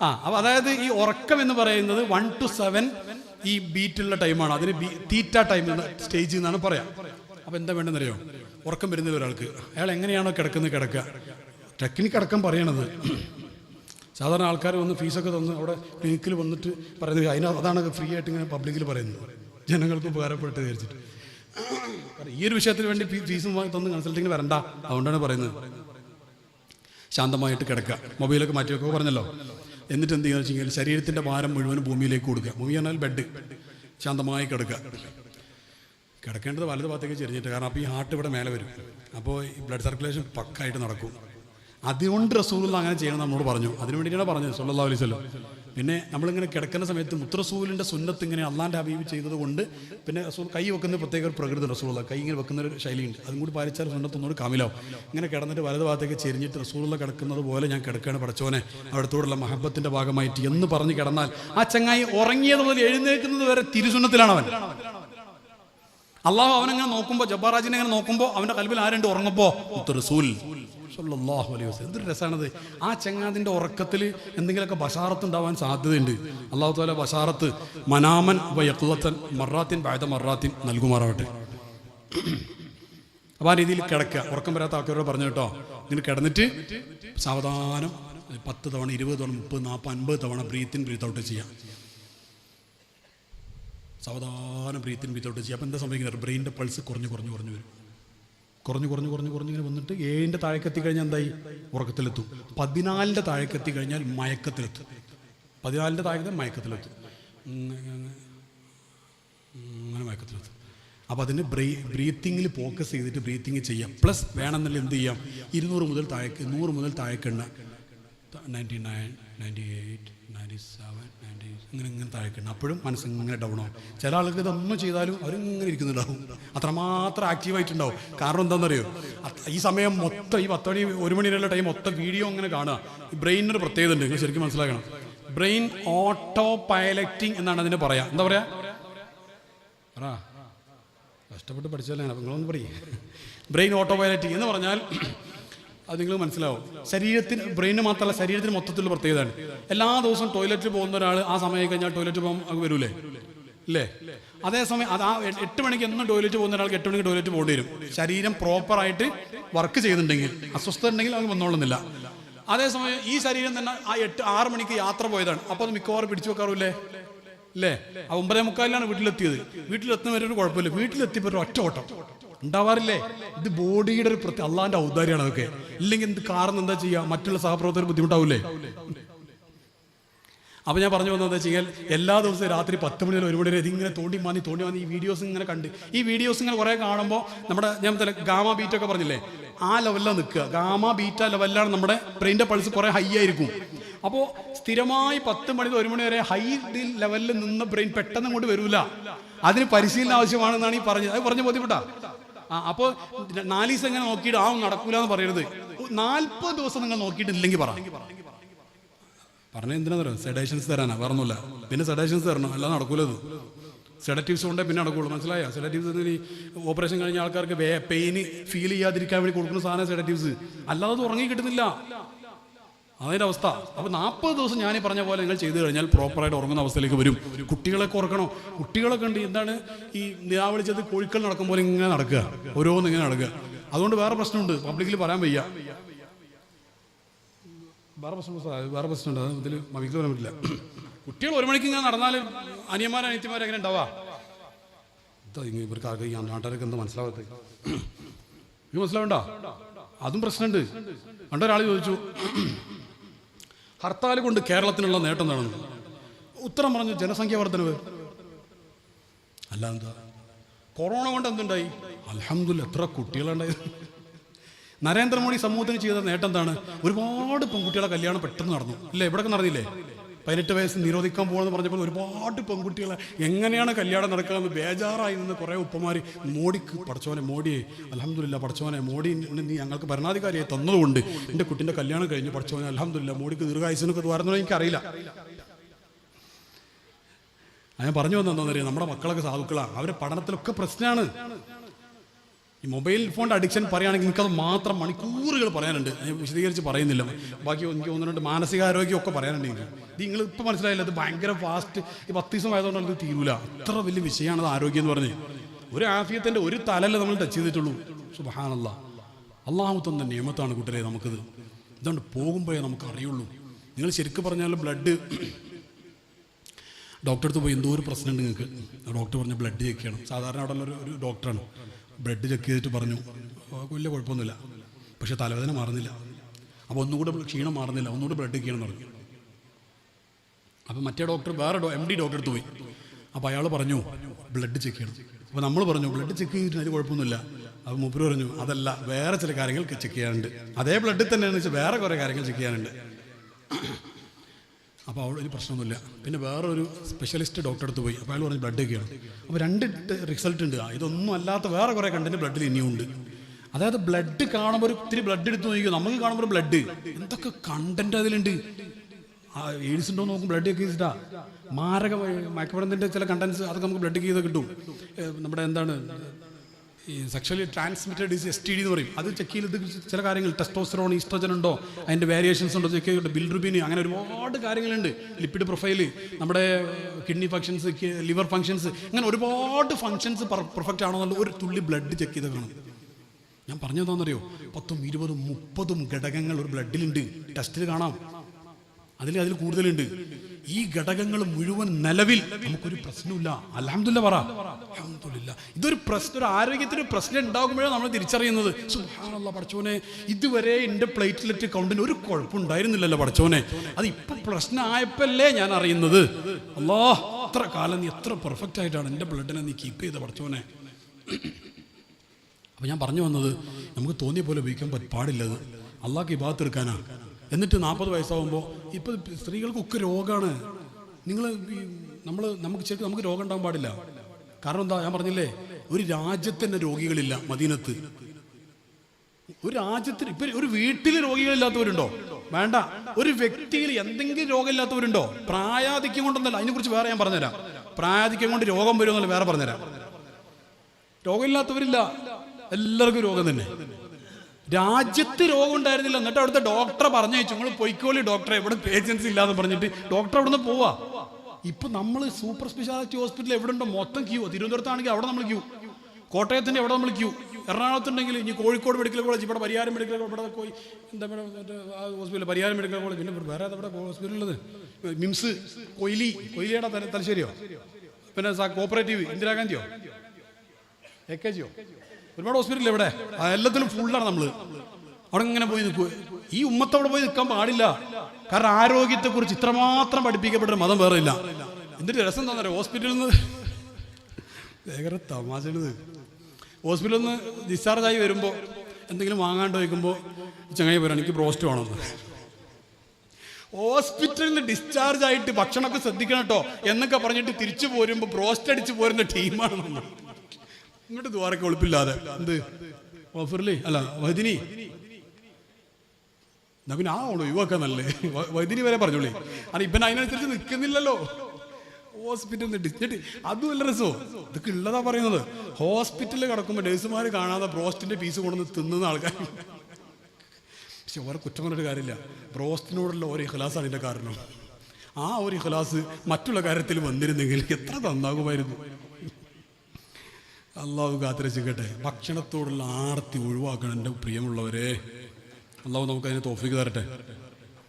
ആ അപ്പൊ അതായത് ഈ ഉറക്കം എന്ന് പറയുന്നത് വൺ ടു സെവൻ ഈ ബീറ്റുള്ള ടൈമാണ് അതിന് തീറ്റ ടൈം സ്റ്റേജ് എന്നാണ് പറയാം. അപ്പൊ എന്താ വേണ്ടെന്നറിയോ ഉറക്കം വരുന്നത് ഒരാൾക്ക്. അയാൾ എങ്ങനെയാണോ കിടക്കുന്നത് കിടക്കുക. ടെക്നിക്ക് അടക്കം പറയണത്. സാധാരണ ആൾക്കാർ വന്ന് ഫീസൊക്കെ തന്ന് അവിടെ ക്ലിനിക്കിൽ വന്നിട്ട് പറയുന്നത് അതിന് അതാണ് ഫ്രീ ആയിട്ട് ഇങ്ങനെ പബ്ലിക്കിൽ പറയുന്നത്. ജനങ്ങൾക്ക് ഉപകാരപ്പെട്ട് വിചാരിച്ചിട്ട്. ഈ ഒരു വിഷയത്തിന് വേണ്ടി ഫീസ് തന്ന് കൺസൾട്ടിങ്ങിന് വരണ്ട. അതുകൊണ്ടാണ് പറയുന്നത്. ശാന്തമായിട്ട് കിടക്കുക. മൊബൈലൊക്കെ മാറ്റി വെക്കുക പറഞ്ഞല്ലോ? എന്നിട്ട് എന്ത് ചെയ്യുക വെച്ച് കഴിഞ്ഞാൽ ശരീരത്തിന്റെ ഭാരം മുഴുവൻ ഭൂമിയിലേക്ക് കൊടുക്കുക. ഭൂമി പറഞ്ഞാൽ ബെഡ് ശാന്തമായി കിടക്കുക. കിടക്കേണ്ടത് വലത് ഭാഗത്തേക്ക് ചെരിഞ്ഞിട്ട് കാരണം അപ്പോൾ ഈ ഹാർട്ട് ഇവിടെ മേലെ വരും. അപ്പോൾ ഈ ബ്ലഡ് സർക്കുലേഷൻ പക്കായിട്ട് നടക്കും. അതുകൊണ്ട് റസൂൾ അങ്ങനെ ചെയ്യണം നമ്മളോട് പറഞ്ഞു. അതിനു വേണ്ടിയിട്ടാണ് പറഞ്ഞത്. സല്ലല്ലാഹു അലൈസ് പിന്നെ നമ്മളിങ്ങനെ കിടക്കുന്ന സമയത്ത് മുത്രസൂലിന്റെ സുന്നത്ത് ഇങ്ങനെ അള്ളാന്റെ ഹബീബ് ചെയ്തത് കൊണ്ട് പിന്നെ റസൂൽ കൈ വെക്കുന്ന പ്രത്യേക ഒരു പ്രകൃതി റസൂള കൈ ഇങ്ങനെ വെക്കുന്ന ഒരു ശൈലിയുണ്ട്. അതും കൂടി പാലിച്ചാൽ സുന്നത്തൊന്നുകൂടി കാമിലാവും. ഇങ്ങനെ കിടന്നിട്ട് വലത് ഭാഗത്തേക്ക് ചെരിഞ്ഞിട്ട് റസൂള കിടക്കുന്നത് പോലെ ഞാൻ കിടക്കുകയാണ് പഠിച്ചോനെ അവിടത്തോടുള്ള മഹബത്തിന്റെ ഭാഗമായിട്ട് എന്ന് പറഞ്ഞ് കിടന്നാൽ ആ ചങ്ങായി ഉറങ്ങിയത് മുതൽ എഴുന്നേൽക്കുന്നത് വരെ തിരുസുന്നത്തിലാണ് അവൻ അള്ളാഹു അവനങ്ങനെ നോക്കുമ്പോ ജബ്ബാറാജിനെ ഇങ്ങനെ നോക്കുമ്പോ അവന്റെ കൽബിൽ ആരുണ്ട് ഉറങ്ങുമ്പോ? റസൂൽ അലൈഹി എന്തൊരു രസമാണത് ആ ചങ്ങാതിന്റെ ഉറക്കത്തിൽ എന്തെങ്കിലുമൊക്കെ ബഷാറത്ത് ഉണ്ടാവാൻ സാധ്യതയുണ്ട്. അള്ളാഹു താല ബഷാറത്ത് മനാമൻ വയക്കുവത്തൻ മറാത്തിൻ ബായത മറാത്തിൻ നൽകുമാറാവട്ടെ. അപ്പോൾ ആ രീതിയിൽ കിടക്കുക. ഉറക്കം വരാത്ത ആൾക്കാരോട് പറഞ്ഞു കേട്ടോ. ഇങ്ങനെ കിടന്നിട്ട് സാവധാനം പത്ത് തവണ ഇരുപത് തവണ മുപ്പത് നാൽപ്പത് അൻപത് തവണ ബ്രീത്തിൻ ബ്രീത്ത് ഔട്ട് ചെയ്യാം. സാവധാനം ബ്രീത്തിൻ ബ്രീത്തോട്ട് ചെയ്യും അപ്പോൾ എന്താ സംഭവിക്കുന്നത്? ബ്രെയിന്റെ പൾസ് കുറഞ്ഞു കുറഞ്ഞു കുറഞ്ഞു വരും. കുറഞ്ഞു കുറഞ്ഞു കുറഞ്ഞു കുറഞ്ഞ് ഇങ്ങനെ വന്നിട്ട് ഏഴിന്റെ താഴേക്കെത്തി കഴിഞ്ഞാൽ എന്തായി? ഉറക്കത്തിലെത്തും. പതിനാലിന്റെ താഴേക്കെത്തി കഴിഞ്ഞാൽ മയക്കത്തിലെത്തും. പതിനാലിന്റെ താഴെ മയക്കത്തിലെത്തും. അങ്ങനെ മയക്കത്തിലെത്തും. അപ്പോൾ അതിന് ബ്രീ ബ്രീത്തിങ്ങിൽ ഫോക്കസ് ചെയ്തിട്ട് ബ്രീത്തിങ് ചെയ്യാം. പ്ലസ് വേണമെന്നുള്ള എന്ത് ചെയ്യാം? ഇരുന്നൂറ് മുതൽ താഴേക്ക് നൂറ് മുതൽ താഴേക്കെണ്ണ ninety nine ninety eight ninety seven ninety ഇങ്ങനെ ഇങ്ങനെ താഴേക്കെണ്ണ അപ്പോഴും മനസ്സ് ഇങ്ങനെ ഡൗൺ ആവും. ചില ആൾക്ക് ഇതൊന്നും ചെയ്താലും അവരിങ്ങനെ ഇരിക്കുന്നുണ്ടാവും. അത്രമാത്രം ആക്റ്റീവായിട്ടുണ്ടാവും കാരണം എന്താണെന്നറിയോ? ഈ സമയം മൊത്തം ഈ പത്ത് മണി ഒരു മണി വരെയുള്ള ടൈം മൊത്തം വീഡിയോ ഇങ്ങനെ കാണുക. ഈ ബ്രെയിനിനൊരു പ്രത്യേകത ഉണ്ട്. നിങ്ങൾ ശരിക്കും മനസ്സിലാക്കണം. ബ്രെയിൻ ഓട്ടോ പൈലറ്റിംഗ് എന്നാണ് അതിന് പറയാ. എന്താ പറയാ? പറ. കഷ്ടപ്പെട്ട് പഠിച്ചാലേ അപ്പം നിങ്ങളൊന്ന് പറയും. ബ്രെയിൻ ഓട്ടോ പൈലറ്റിംഗ് എന്ന് പറഞ്ഞാൽ അത് നിങ്ങൾ മനസ്സിലാവും. ശരീരത്തിന് ബ്രെയിന് മാത്രമല്ല ശരീരത്തിന് മൊത്തത്തിലുള്ള പ്രത്യേകതയാണ്. എല്ലാ ദിവസവും ടോയ്ലറ്റിൽ പോകുന്ന ഒരാൾ ആ സമയം കഴിഞ്ഞാൽ ടോയ്ലറ്റ് പോകാൻ വരൂലേ? അല്ലേ അതേസമയം അത് ആ എട്ട് മണിക്ക് എന്നും ടോയ്ലറ്റ് പോകുന്ന ഒരാൾക്ക് എട്ട് മണിക്ക് ടോയ്ലറ്റ് പോകേണ്ടി വരും. ശരീരം പ്രോപ്പറായിട്ട് വർക്ക് ചെയ്യുന്നുണ്ടെങ്കിൽ അസ്വസ്ഥത ഉണ്ടെങ്കിൽ അത് വന്നോളുന്നില്ല. അതേസമയം ഈ ശരീരം തന്നെ ആ എട്ട് ആറ് മണിക്ക് യാത്ര പോയതാണ്. അപ്പോൾ അത് മിക്കവാറും പിടിച്ചു വെക്കാറില്ലേ അല്ലേ ഒമ്പതേ മുക്കാലിലാണ് വീട്ടിലെത്തിയത്. വീട്ടിലെത്തുന്നവരൊരു കുഴപ്പമില്ല. വീട്ടിലെത്തിയപ്പോൾ ഒരു ഒറ്റ ഓട്ടം. ഉണ്ടാവാറില്ലേ? ഇത് ബോഡിയുടെ ഒരു പ്രത്യേക അള്ളാന്റെ ഔദാര്യമാണ് അതൊക്കെ. ഇല്ലെങ്കിൽ എന്ത് കാരണം എന്താ ചെയ്യുക മറ്റുള്ള സഹപ്രവർത്തകർ ബുദ്ധിമുട്ടാവൂലേ? അപ്പോൾ ഞാൻ പറഞ്ഞു വന്നത് വെച്ചാൽ എല്ലാ ദിവസവും രാത്രി പത്ത് മണി ഒരു മണി വരെ ഇതിങ്ങനെ തോണ്ടി മാന്നി തോണ്ടി മാന്നി ഈ വീഡിയോസ് ഇങ്ങനെ കണ്ട്. ഈ വീഡിയോസ് ഇങ്ങനെ കുറേ കാണുമ്പോൾ നമ്മുടെ ഞാൻ തന്നെ ഗാമ ബീറ്റ് ഒക്കെ പറഞ്ഞില്ലേ? ആ ലെവലിലാണ് നിൽക്കുക. ഗാമ ബീറ്റ ലെവലിലാണ് നമ്മുടെ ബ്രെയിന്റെ പൾസ് കുറേ ഹൈ ആയിരിക്കും. അപ്പോൾ സ്ഥിരമായി പത്ത് മണി ഒരു മണി വരെ ഹൈ ലെവലിൽ നിന്ന് ബ്രെയിൻ പെട്ടെന്ന് അങ്ങോട്ട് വരൂല. അതിന് പരിശീലനം ആവശ്യമാണെന്നാണ് ഈ പറഞ്ഞത്. അത് പറഞ്ഞ് ബോധ്യപ്പെട്ടാ? അപ്പോൾ നാല് ദിവസം ഇങ്ങനെ നോക്കിയിട്ട് ആ നടക്കൂല എന്ന് പറയരുത്. നാൽപ്പത് ദിവസം നിങ്ങൾ നോക്കിയിട്ടില്ലെങ്കിൽ പറ. പറഞ്ഞ എന്തിനാ സെഡേഷൻസ് തരാനാ വേറൊന്നുമില്ല. പിന്നെ സെഡേഷൻസ് തരണം അല്ലാതെ നടക്കൂലത്. സെഡറ്റീവ്സ് കൊണ്ടേ പിന്നെ നടക്കുള്ളൂ മനസ്സിലായോ? സെഡറ്റീവ്സ് ഈ ഓപ്പറേഷൻ കഴിഞ്ഞ ആൾക്കാർക്ക് പെയിന് ഫീൽ ചെയ്യാതിരിക്കാൻ വേണ്ടി കൊടുക്കുന്ന സാധനം സെഡറ്റീവ്സ് അല്ലാതെ ഉറങ്ങി കിട്ടുന്നില്ല. അതിന്റെ അവസ്ഥ. അപ്പോൾ നാൽപ്പത് ദിവസം ഞാൻ പറഞ്ഞ പോലെ നിങ്ങൾ ചെയ്തു കഴിഞ്ഞാൽ പ്രോപ്പറായിട്ട് ഉറങ്ങുന്ന അവസ്ഥയിലേക്ക് വരും. കുട്ടികളൊക്കെ ഉറക്കണോ കുട്ടികളൊക്കെ ഉണ്ട്. എന്താണ് ഈ നിലാവിളിച്ചത് കോഴിക്കൾ നടക്കും പോലെ ഇങ്ങനെ നടക്കുക. ഓരോന്ന് ഇങ്ങനെ നടക്കുക. അതുകൊണ്ട് വേറെ പ്രശ്നമുണ്ട്. പബ്ലിക്കിൽ പറയാൻ വയ്യ. വേറെ പ്രശ്നമുണ്ട് വേറെ പ്രശ്നമുണ്ട്. അത് ഇതിൽ മമിക്ക് പറയാൻ പറ്റില്ല. കുട്ടികൾ ഒരു മണിക്ക് ഇങ്ങനെ നടന്നാൽ അനിയന്മാരും അനിയത്തിമാരും എങ്ങനെ ഉണ്ടാവാ? ഇവർക്ക് ഈ നാട്ടുകാർക്ക് എന്താ മനസ്സിലാവാത്ത ഇത് മനസ്സിലാവണ്ട? അതും പ്രശ്നമുണ്ട്. പണ്ടൊരാൾ ചോദിച്ചു ഹർത്താൽ കൊണ്ട് കേരളത്തിനുള്ള നേട്ടം നടന്നു ഉത്തരം പറഞ്ഞു ജനസംഖ്യ വർധനവ്. അല്ല എന്താ? കൊറോണ കൊണ്ട് എന്തുണ്ടായി? അലഹമില്ല എത്ര കുട്ടികളുണ്ടായി. നരേന്ദ്രമോദി സമൂഹത്തിന് ചെയ്ത നേട്ടം എന്താണ്? ഒരുപാട് പെൺകുട്ടികളെ കല്യാണം പെട്ടെന്ന് നടന്നു. ഇല്ലേ ഇവിടെയൊക്കെ നടന്നില്ലേ? പതിനെട്ട് വയസ്സ് നിരോധിക്കാൻ പോകുമെന്ന് പറഞ്ഞപ്പോൾ ഒരുപാട് പെൺകുട്ടികളെ എങ്ങനെയാണ് കല്യാണം നടക്കുകയെന്ന് ബേജാറായി നിന്ന് കുറേ ഉപ്പമാർ മോഡിക്ക് പഠിച്ചോനെ മോഡിയെ അലഹമില്ല പഠിച്ചോനെ മോഡി നീ ഞങ്ങൾക്ക് ഭരണാധികാരിയെ തന്നതുകൊണ്ട് എന്റെ കുട്ടിന്റെ കല്യാണം കഴിഞ്ഞ് പഠിച്ചോനെ അലഹമില്ല മോഡിക്ക് ദീർഘായുസിനൊക്കെ വരുന്നതോ എനിക്കറിയില്ല. ഞാൻ പറഞ്ഞു വന്നതെന്നറിയാം നമ്മുടെ മക്കളൊക്കെ സാധുക്കളാണ് അവരെ പഠനത്തിലൊക്കെ പ്രശ്നമാണ് ഈ മൊബൈൽ ഫോണിന്റെ അഡിക്ഷൻ പറയുകയാണെങ്കിൽ എനിക്കത് മാത്രം മണിക്കൂറുകൾ പറയാനുണ്ട്. വിശദീകരിച്ച് പറയുന്നില്ല. ബാക്കി എനിക്ക് തോന്നുന്നുണ്ട് മാനസികാരോഗ്യമൊക്കെ പറയാനുണ്ട് ഇത് നിങ്ങൾ ഇപ്പോൾ മനസ്സിലായില്ല? അത് ഭയങ്കര ഫാസ്റ്റ് ഈ പത്ത് ദിവസം ആയതുകൊണ്ടാണ് ഇത് തീരൂല. അത്ര വലിയ വിഷയമാണ് അത് ആരോഗ്യം എന്ന് പറഞ്ഞ്. ഒരു ആഫിയത്തിന്റെ ഒരു തലല്ലേ നമ്മൾ ടച്ച് ചെയ്തിട്ടുള്ളൂ. സുബഹാനല്ല. അള്ളാഹു തന്ന നിയമത്താണ് കൂട്ടരെ നമുക്കിത്. ഇതുകൊണ്ട് പോകുമ്പോഴേ നമുക്ക് അറിയുള്ളൂ. നിങ്ങൾ ശരിക്കും പറഞ്ഞാൽ ബ്ലഡ് ഡോക്ടറെ അടുത്ത് പോയി എന്തോ ഒരു പ്രശ്നമുണ്ട് നിങ്ങൾക്ക്. ഡോക്ടർ പറഞ്ഞ ബ്ലഡ് ചെക്ക് ചെയ്യണം. സാധാരണ അവിടെ ഒരു ഡോക്ടറാണ് ബ്ലഡ് ചെക്ക് ചെയ്തിട്ട് പറഞ്ഞു "ഓ, വലിയ കുഴപ്പമൊന്നുമില്ല. പക്ഷെ തലവേദന മാറുന്നില്ല. അപ്പോൾ ഒന്നുകൂടെ ക്ഷീണം മാറുന്നില്ല. ഒന്നുകൂടെ ബ്ലഡ് ചെയ്യണം തുടങ്ങി അപ്പോൾ മറ്റേ ഡോക്ടർ വേറെ എം ഡി ഡോക്ടർ അടുത്ത് പോയി. അപ്പോൾ അയാൾ പറഞ്ഞു ബ്ലഡ് ചെക്ക് ചെയ്യണം. അപ്പോൾ നമ്മൾ പറഞ്ഞു ബ്ലഡ് ചെക്ക് ചെയ്തിട്ട് അതിന് കുഴപ്പമൊന്നുമില്ല. അപ്പോൾ മൂപ്പര് പറഞ്ഞു അതല്ല വേറെ ചില കാര്യങ്ങൾ ചെക്ക് ചെയ്യാനുണ്ട്. അതേ ബ്ലഡിൽ തന്നെയാണെന്ന് വെച്ചാൽ വേറെ കുറേ കാര്യങ്ങൾ ചെക്ക് ചെയ്യാനുണ്ട്. അപ്പോൾ അവിടെ ഒരു പ്രശ്നമൊന്നുമില്ല. പിന്നെ വേറൊരു സ്പെഷ്യലിസ്റ്റ് ഡോക്ടറെ അടുത്ത് പോയി. അപ്പോൾ അയാൾ പറഞ്ഞ് ബ്ലഡ് ഒക്കെയാണ്. അപ്പോൾ രണ്ട് റിസൾട്ട് ഉണ്ട്. ഇതൊന്നും അല്ലാത്ത വേറെ കുറേ കണ്ടന്റ് ബ്ലഡിൽ ഇനിയും ഉണ്ട്. അതായത് ബ്ലഡ് കാണുമ്പോൾ ഒരു ഇത്തിരി ബ്ലഡ് എടുത്ത് നോക്കിയോ നമുക്ക് കാണുമ്പോൾ ബ്ലഡ് എന്തൊക്കെ കണ്ടന്റ് അതിലുണ്ട്? എയ്ഡ്സ് ഉണ്ടോ നോക്കും ബ്ലഡ് ഒക്കെ ചെയ്തിട്ടാ മാരക മയക്കുമരുന്നിന്റെ ചില കണ്ടൻസ് അതൊക്കെ നമുക്ക് ബ്ലഡ് ചെയ്ത് കിട്ടും. നമ്മുടെ എന്താണ് ഈ സെക്ഷലി ട്രാൻസ്മിറ്റഡ് ഡിസ് എസ് ടി ഡി എന്ന് പറയും. അത് ചെക്ക് ചെയ്ത് ചില കാര്യങ്ങൾ ടെസ്റ്റോസ്റ്ററോൺ ഈസ്ട്രജൻ ഉണ്ടോ അതിന്റെ വേരിയേഷൻസ് ഉണ്ടോ ചെക്ക് ചെയ്തിട്ട് ബിൽറുബിന് അങ്ങനെ ഒരുപാട് കാര്യങ്ങളുണ്ട്. ലിപ്പിഡ് പ്രൊഫൈൽ നമ്മുടെ കിഡ്നി ഫങ്ഷൻസ് ലിവർ ഫങ്ഷൻസ് അങ്ങനെ ഒരുപാട് ഫങ്ഷൻസ് പെർഫെക്റ്റ് ആണോ എന്നുള്ള ഒരു തുള്ളി ബ്ലഡ് ചെക്ക് ചെയ്ത് കാണും. ഞാൻ പറഞ്ഞതാണെന്നറിയോ പത്തും ഇരുപതും മുപ്പതും ഘടകങ്ങൾ ഒരു ബ്ലഡിലുണ്ട് ടെസ്റ്റിൽ കാണാം. അതിൽ അതിൽ കൂടുതലുണ്ട്. ഈ ഘടകങ്ങൾ മുഴുവൻ നിലവിൽ നമുക്കൊരു പ്രശ്നമില്ല അലഹമില്ല പറ. അലഹമില്ല ഇതൊരു പ്രശ്നം ഒരു ആരോഗ്യത്തിന് പ്രശ്നം ഉണ്ടാകുമ്പോഴാണ് നമ്മൾ തിരിച്ചറിയുന്നത്. സുഹാനുള്ള പടച്ചോനെ. ഇതുവരെ എന്റെ പ്ലേറ്റ്ലെറ്റ് കൗണ്ടിന് ഒരു കുഴപ്പമുണ്ടായിരുന്നില്ലല്ലോ പടച്ചോനെ. അത് ഇപ്പൊ പ്രശ്നമായപ്പോഴല്ലേ ഞാൻ അറിയുന്നത്. അല്ലോ എത്ര കാലം നീ എത്ര പെർഫെക്റ്റ് ആയിട്ടാണ് എന്റെ ബ്ലഡിനെ നീ കീപ്പ് ചെയ്ത പടച്ചോനെ. അപ്പോൾ ഞാൻ പറഞ്ഞു വന്നത് നമുക്ക് തോന്നിയ പോലെ ഉപയോഗിക്കാൻ പാടില്ലത്. ഭാഗത്ത് എടുക്കാനാ. എന്നിട്ട് നാൽപ്പത് വയസ്സാകുമ്പോൾ ഇപ്പോൾ സ്ത്രീകൾക്കൊക്കെ രോഗമാണ് നിങ്ങൾ നമ്മൾ നമുക്ക് ശരിക്കും നമുക്ക് രോഗം ഉണ്ടാകാൻ പാടില്ല. കാരണം എന്താ? ഞാൻ പറഞ്ഞില്ലേ ഒരു രാജ്യത്തിന്റെ രോഗികളില്ല മദീനത്ത്. ഒരു രാജ്യത്തിന് ഇപ്പൊ ഒരു വീട്ടിൽ രോഗികളില്ലാത്തവരുണ്ടോ? വേണ്ട. ഒരു വ്യക്തിയിൽ എന്തെങ്കിലും രോഗമില്ലാത്തവരുണ്ടോ? പ്രായാധിക്യം കൊണ്ടൊന്നല്ല. അതിനെക്കുറിച്ച് വേറെ ഞാൻ പറഞ്ഞുതരാം. പ്രായാധിക്യം കൊണ്ട് രോഗം വരുമെന്നല്ല വേറെ പറഞ്ഞുതരാം. രോഗമില്ലാത്തവരില്ല. എല്ലാവർക്കും രോഗം തന്നെ. രാജ്യത്ത് രോഗം ഉണ്ടായിരുന്നില്ല. എന്നിട്ട് അവിടുത്തെ ഡോക്ടറെ പറഞ്ഞയച്ചു. നിങ്ങൾ പൊയ്ക്കോളി ഡോക്ടറെ ഇവിടെ പേഷ്യൻസ് ഇല്ലാന്ന് പറഞ്ഞിട്ട് ഡോക്ടർ അവിടുന്ന് പോവാ. ഇപ്പൊ നമ്മൾ സൂപ്പർ സ്പെഷ്യാലിറ്റി ഹോസ്പിറ്റൽ എവിടെ ഉണ്ടോ? മൊത്തം ക്യൂ തിരുവനന്തപുരത്താണെങ്കിൽ അവിടെ നമ്മൾ ക്യൂ കോട്ടയത്തിന്റെ എവിടെ നമ്മൾ ക്യൂ എറണാകുളത്തുണ്ടെങ്കിൽ ഇനി കോഴിക്കോട് മെഡിക്കൽ കോളേജ് ഇവിടെ പരിഹാരം മെഡിക്കൽ ഇവിടെ പോയി എന്താ ഹോസ്പിറ്റൽ പരിയാരം മെഡിക്കൽ കോളേജ് പിന്നെ വേറെ അവിടെ ഹോസ്പിറ്റൽ ഉള്ളത്? മിംസ് കൊയിലി കൊയിലിയുടെ തല- തലശ്ശേരിയോ? പിന്നെ കോപ്പറേറ്റീവ് ഇന്ദിരാഗാന്ധിയോ? എ കെ ജിയോ? ഒരുപാട് ഹോസ്പിറ്റലിൽ എവിടെ എല്ലാത്തിലും ഫുള്ളാണ് നമ്മൾ അവിടെ ഇങ്ങനെ പോയി നിൽക്കുക ഈ ഉമ്മത്ത് അവിടെ പോയി നിൽക്കാൻ പാടില്ല. കാരണം ആരോഗ്യത്തെക്കുറിച്ച് ഇത്രമാത്രം പഠിപ്പിക്കപ്പെട്ട മതം വേറെ ഇല്ല എന്നിട്ട് രസം തോന്നാറ് ഹോസ്പിറ്റലിൽ നിന്ന് ഭയങ്കര തമാശത് ഹോസ്പിറ്റലിൽ നിന്ന് ഡിസ്ചാർജായി വരുമ്പോൾ എന്തെങ്കിലും വാങ്ങാണ്ട് വയ്ക്കുമ്പോൾ ചങ്ങായി വരാൻ എനിക്ക് ബ്രോസ്റ്റ് വേണമെന്ന് ഹോസ്പിറ്റലിൽ നിന്ന് ഡിസ്ചാർജ് ആയിട്ട് ഭക്ഷണമൊക്കെ ശ്രദ്ധിക്കണം കേട്ടോ. എന്നൊക്കെ പറഞ്ഞിട്ട് തിരിച്ചു പോരുമ്പോൾ ബ്രോസ്റ്റ് അടിച്ച് പോരുന്ന ടീമാണ് നമ്മൾ ഇങ്ങോട്ട് ദ്വാരക്ക് ഒളിപ്പില്ലാതെ. എന്ത്? ഓഫറിലേ? അല്ല വൈദിനി. എന്നാ പിന്നെ ആ ഉള്ളൂ യുവാക്ക നല്ലേ? വൈദ്യുതി വരെ പറഞ്ഞോളേ. അല്ല ഇപ്പം അതിനനുസരിച്ച് നിൽക്കുന്നില്ലല്ലോ ഹോസ്പിറ്റലിൽ ഡിസ്ചാർജ് അതും അല്ല രസമോ ഇതൊക്കെ ഉള്ളതാ പറയുന്നത്. ഹോസ്പിറ്റലിൽ കിടക്കുമ്പോൾ നഴ്സുമാർ കാണാതെ ബ്രോസ്റ്റിന്റെ പീസ് കൊണ്ടുവന്ന് തിന്നുന്ന ആൾക്കാർ പക്ഷെ ഓരോ കുറ്റം പറഞ്ഞിട്ട് കാര്യമില്ല. ബ്രോസ്റ്റിനോടുള്ള ഒരു ഇഖലാസാണ് ഇതിന്റെ കാരണം. ആ ഒരു ഇഖലാസ് മറ്റുള്ള കാര്യത്തിൽ വന്നിരുന്നെങ്കിൽ എത്ര നന്നാകുമായിരുന്നു. അള്ളാഹു കാത്തിരച്ചിക്കട്ടെ. ഭക്ഷണത്തോടുള്ള ആർത്തി ഒഴിവാക്കണം എന്റെ പ്രിയമുള്ളവരെ. അള്ളാഹു നമുക്ക് അതിന് തോഫിക്ക് തരട്ടെ.